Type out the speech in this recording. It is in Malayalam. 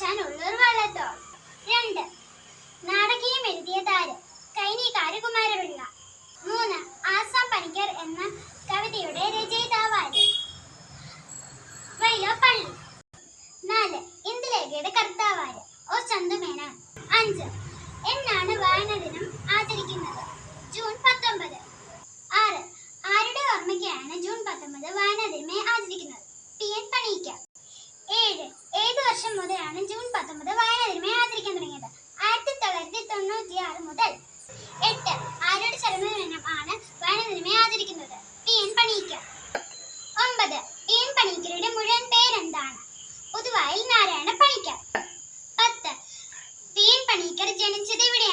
ആശാൻ ഒന്നൂർ വള്ളത്തോൾ രണ്ട്. നാടകീയം എഴുതിയ താരം കൈനി കാര്യകുമാരപിള്ള മൂന്ന്. ആസാം പണിക്കർ എന്ന കവിതയുടെ രചയിതാവാര്. പള്ളി നാല്. ഇന്ദുലേഖയുടെ കർത്താവാര്. ഓ ചന്തുമേനോൻ അഞ്ച്. എന്നാണ് വായന ദിനം ആചരിക്കുന്നത്. ജൂൺ പത്തൊമ്പത്. ആറ്. ആരുടെ ഓർമ്മയ്ക്കാണ് ജൂൺ പത്തൊമ്പത് വായന ദിനമേ ആചരിക്കുന്നത്? പി എൻ പണിയിക്ക ഏഴ്. വർഷം മുതലാണ് ജൂൺ പത്തൊമ്പത് വായനാ ദിനമായി ആചരിക്കാൻ തുടങ്ങിയത്. ആയിരത്തി തൊള്ളായിരത്തി തൊണ്ണൂറ്റി ആറ് മുതൽ എട്ട് ആരുടെ ചരമദിനം ആണ് വായനാ ദിനമായി ആചരിക്കുന്നത്. T N Panicker. ഒമ്പത് പി എൻ പണീക്കരുടെ മുഴുവൻ പേരെന്താണ്? പുതുവായിൽ നാരായണ പണിക്കർ. പത്ത് പി എൻ പണീക്കർ ജനിച്ചത് എവിടെ